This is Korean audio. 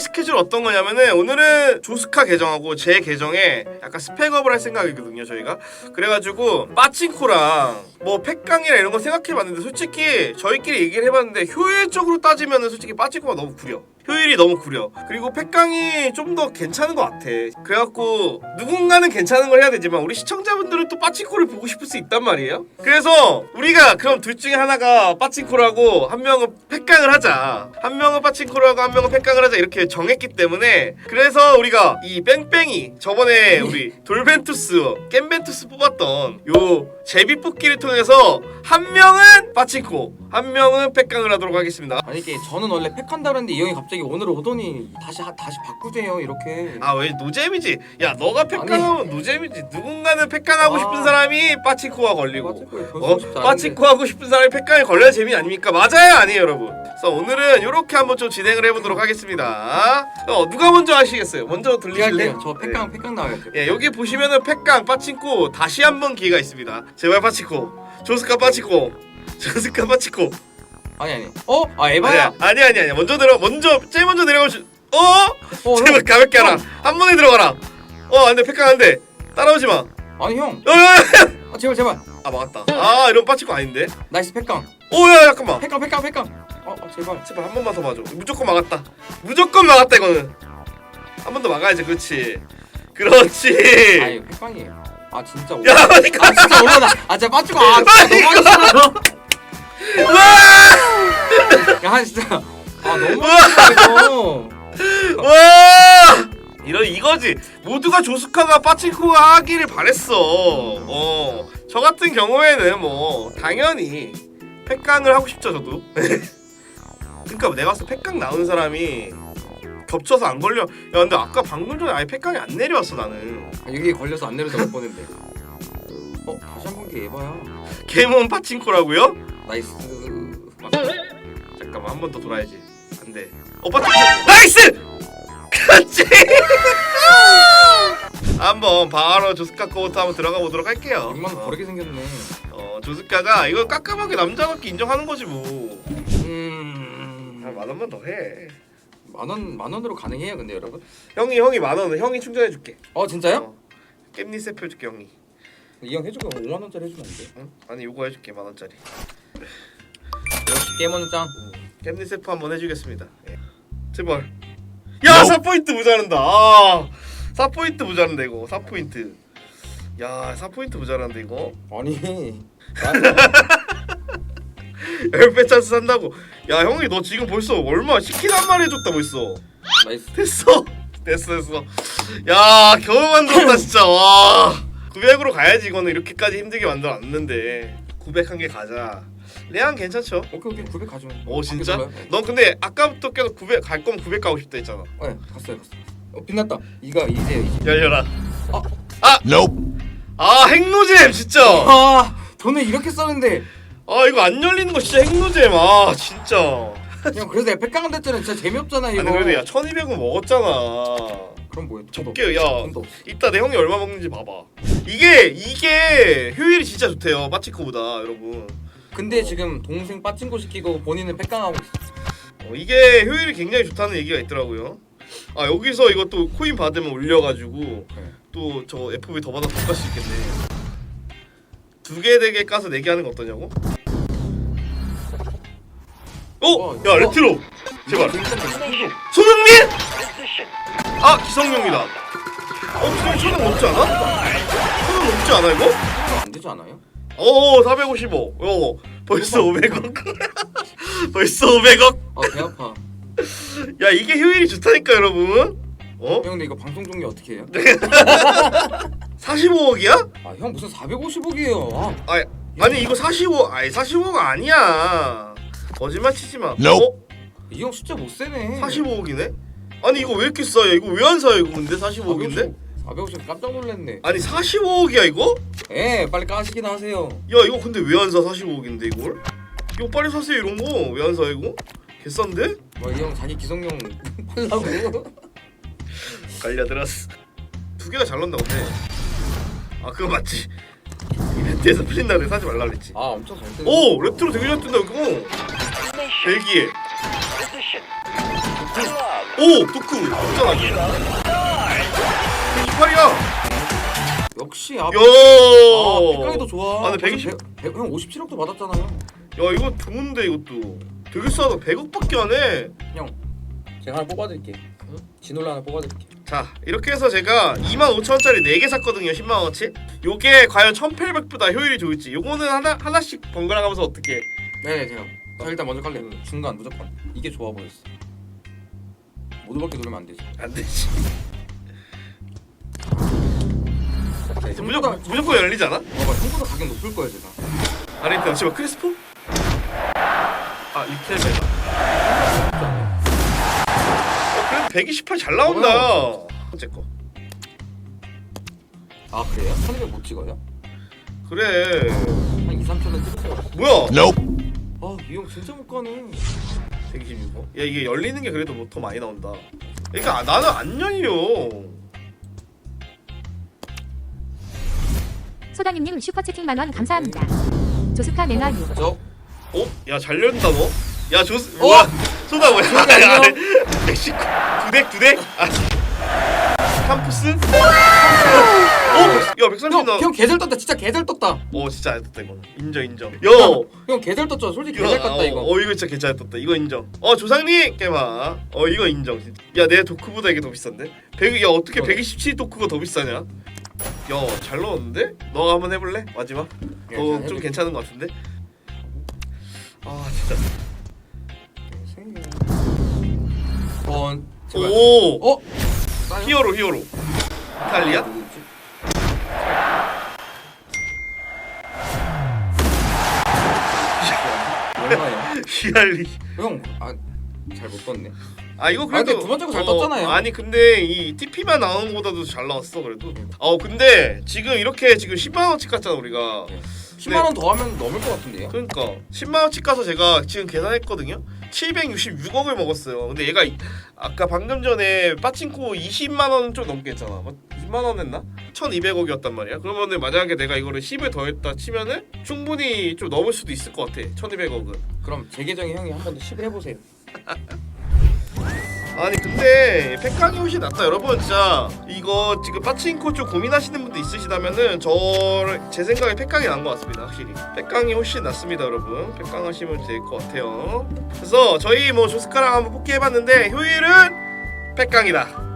스케줄 어떤 거냐면은 오늘은 조스카 계정하고 제 계정에 약간 스펙업을 할 생각이거든요 저희가. 그래가지고 빠친코랑 뭐 팩강이나 이런 거 생각해봤는데 솔직히 저희끼리 얘기를 해봤는데 효율적으로 따지면은 솔직히 빠친코가 너무 구려 효율이 너무 구려. 그리고 팩강이 좀 더 괜찮은 것 같아. 그래갖고 누군가는 괜찮은 걸 해야 되지만 우리 시청자분들은 또 빠친코를 보고 싶을 수 있단 말이에요. 그래서 우리가 그럼 둘 중에 하나가 빠친코라고 한 명은 팩강을 하자. 한 명은 빠친코라고 한 명은 팩강을 하자 이렇게 정했기 때문에 그래서 우리가 이 뺑뺑이 저번에 우리 돌벤투스 겜벤투스 뽑았던 요 제비 뽑기를 통해서 한 명은 빠친코 한 명은 팩강을 하도록 하겠습니다. 아니 이게 저는 원래 팩한다는데 이 형이 갑자기 오늘 오더니 다시 하, 다시 바꾸세요 이렇게. 아 왜 노잼이지? 야 너가 팩강하면 노잼이지. 누군가는 팩강하고 아. 싶은 사람이 빠치코가 걸리고 빠치코에 어. 빠치코 하고 싶은 사람이 팩강에 걸려야 재미 아닙니까? 맞아요 아니에요 여러분? 그래서 오늘은 이렇게 한번 좀 진행을 해보도록 하겠습니다. 어 누가 먼저 하시겠어요? 먼저 들리실래요? 저 팩강 팩강 나와요. 예 여기 보시면은 팩강 빠치코 다시 한번 기회가 있습니다. 제발 빠치코 조스카 빠치코 조스카 빠치코 아니 아니. 어? 아 에바야. 아니 아니 아니 먼저 들어 먼저 제일 먼저 내려가 주 어? 어, 제발 형. 가볍게 하라 한 번에 들어가라 어 안돼 팩강 안돼 따라오지 마 아니 형. 어, 야, 야, 야. 아 제발 제발. 아 막았다 아 이런 빠치코 아닌데 나이스 팩강. 오야 잠깐만 팩강 팩강 팩강. 어, 어 제발. 제발 한 번만 더 봐줘 무조건 막았다 무조건 막았다 이거는 한 번 더 막아야지 그렇지 그렇지 아유 팩강이에요. 아 진짜 오. 야 아니 아 진짜 올라나. 아 진짜 빠지고 아 진짜 너무 하기 싫어. 야 진짜. 아 너무 이거. 와 이런 이거지 모두가 조스카가 빠치코가 하기를 바랬어 어 저 같은 경우에는 뭐 당연히 팩강을 하고 싶죠 저도 그러니까 내가 봤을 때 팩강 나온 사람이 겹쳐서 안 걸려 야 근데 아까 방금 전에 아예 팩강이 안 내려왔어 나는 아, 여기 걸려서 안 내려다 못 보는데. 어 다시 한번게 에바야. 개몬 파친코라고요? 나이스. 잠깐만 한 번 더 돌아야지 안돼 어 파친코 나이스 그렇지 한번 바로 조스카 거부터 한번 들어가 보도록 할게요 6만 원 어. 버리게 생겼네. 어 조스카가 이거 깝깝하게 남자답게 인정하는 거지 뭐한 음. 만 원만 더 해 만원 만 원으로 가능해요, 근데 여러분? 형이 형이 만 원은 형이 충전해 줄게 어 진짜요? 어. 깻잎 세표 해줄게 형이 이형 해주고 5만 원짜리 해주면 안 돼? 응? 아니 요거 해줄게 만 원짜리 역시 게임원 짱. 세표 한번 해주겠습니다. 예. 제발. 야 4포인트 모자란다. 아 4포인트 모자란다 이거. 4포인트. 야 4포인트 모자란다 이거. 아니. 10배 찬스 산다고. 야 형이 너 지금 벌써 얼마 치킨 한 마리 해줬다 벌써 나이스. 됐어. 됐어 됐어. 야 겨우 만들었다 진짜. 와. 900으로 가야지. 이거는 이렇게까지 힘들게 만들어놨는데. 900 한 개 가자 레안 괜찮죠? 오케이 오케이 900 가죠. 오 진짜? 네. 넌 근데 아까부터 계속 900 갈 거면 900 가고 싶다 했잖아 네, 갔어요 갔어요. 어 빛났다. 이가 이제 이제. 열려라 어? 아 핵노잼 진짜 아 돈을 이렇게 썼는데 아 이거 안 열리는 거 진짜 핵노잼 아 진짜 형 그래서 백강한 됐잖아. 진짜 재미없잖아 이거. 아니 그래도 야 1200은 먹었잖아 그럼 뭐야? 돈도 적게 야 돈도 없어. 이따 내 형이 얼마 먹는지 봐봐 이게 이게 효율이 진짜 좋대요 빠치코보다 여러분 근데 지금 동생 빠친코 시키고 본인은 백강하고 있어. 어, 이게 효율이 굉장히 좋다는 얘기가 있더라고요 아 여기서 이것도 코인 받으면 올려가지고 네. 또저 FB 더 받아서 못갈 수 있겠네 두 개 네 개 까서 네개 하는 거 어떠냐고? 어? 와, 야 와. 레트로 제발. 손흥민? 아 기성용이다 어 기성용 천원 넘지 않아? 천원 넘지 않아 이거? 이거 안 되지 않아요? 오 455. 어 벌써 500억. 벌써 500억. 아 배 아파. 야 이게 효율이 좋다니까 여러분. 어? 형 근데 이거 방송 종료 어떻게 해요? 45억이야? 아 형 무슨 450억이에요. 아, 아 아니 이거 45. 아니 45가 아니야. 거짓말 치지 마. 어? 이 형 숫자 못 세네. 45억이네? 아니 이거 왜 이렇게 싸요? 이거 왜 안 사요 이거 근데 45억인데? 450 깜짝 놀랐네. 아니 45억이야 이거? 예, 빨리 까시긴 하세요. 야 이거 근데 왜 안 사 45억인데 이걸? 이거 빨리 사세요 이런 거 왜 안 사 이거? 개싼데? 뭐 이 형 자기 기성용 팔라고. 갈려들었어. 두 개가 잘 나온다 근데. 아 그거 맞지? 이벤트에서 풀린다 그래 사지 말라 그랬지. 아 엄청 잘 뜨네. 오 레트로 되게 잘 뜬다 이거. 벨기에. 오 도쿠 없잖아 128이야 역시 앞. 야 아, 백강이도 좋아. 아, 근데 120 백- 형 57억도 받았잖아요. 야 이거 좋은데 이것도 되게 싸다 100억밖에 안 해 형 제가 하나 뽑아드릴게. 진올라 하나 뽑아드릴게. 자 이렇게 해서 제가 25,000원짜리 4개 샀거든요 10만원어치 요게 과연 1800보다 효율이 좋을지 요거는 하나, 하나씩 번갈아 가면서 어떻게 네 제가. 자 일단 먼저 깔래. 중간 무조건. 이게 좋아 보였어. 모두 밖에 누르면 안 되지. 안 되지 무조건, 무조건 무조건 열리지 않아? 봐봐 형보다 가격 높을 거야 제가. 아니 잠시만 크리스포? 아 이텔베다 어 그래도 128잘 나온다 번째 거 아 그래요? 1200 못 찍어요? 그래 한 2, 3천원 찍을 것 같아. 뭐야 아이 형 진짜 못 가네. 126호? 야 이게 열리는 게 그래도 뭐 더 많이 나온다 그러니까 아, 나는 안 열려 소다님님 슈퍼채팅 만원 감사합니다. 조스카 맹아님 저 어? 야잘 열린다 너? 야 조스 어? 뭐야? 쏘다 뭐야. 야, 119 두대 두대? 아. 캠프스? 어? 야 130 형, 나. 형 개잘 떴다. 진짜 개잘 떴다. 어 진짜 안 떴다 이거는 인정 인정. 야. 형 개잘 떴죠? 솔직히 개잘 떴다 어, 이거. 어 이거 진짜 괜찮떴다. 이거 인정. 어 조상님! 깨봐. 어 이거 인정. 야내 도크보다 이게 더 비싼데? 100, 야 어떻게 어. 127 도크가 더 비싸냐 야잘 넣었는데? 너가 한번 해볼래? 마지막 예, 더잘좀 해볼게. 괜찮은 것 같은데 아 진짜 번 제발 오 어? 히어로 히어로 이탈리아? 얼마예요? 히알리 형 아 잘 못 떴네 아 이거 아, 그래도 근데 두 번째 거잘 떴잖아요. 아니 근데 이 TP만 나오는 것보다도 잘 나왔어 그래도 어 근데 지금 이렇게 지금 10만 원치 갔잖아 우리가 10만 원 더 하면 넘을 것 같은데요? 그러니까 10만 원치 가서 제가 지금 계산했거든요. 766억을 먹었어요. 근데 얘가 이- 아까 방금 전에 빠친코 20만 원좀 넘게 했잖아. 20만 원 했나? 1,200억이었단 말이야. 그러면은 만약에 내가 이거를 10을 더했다 치면은 충분히 좀 넘을 수도 있을 것 같아. 1,200억은. 그럼 제 계정에 형이 한 번 더 10을 해보세요 아니 근데 팩강이 훨씬 낫다 여러분 진짜 이거 지금 빠친코 좀 고민하시는 분도 있으시다면은 저제 생각에 팩강이 나은 것 같습니다 확실히 팩강이 훨씬 낫습니다 여러분 팩강 하시면 될 것 같아요 그래서 저희 뭐 조스카랑 한번 뽑기 해봤는데 효율은 팩강이다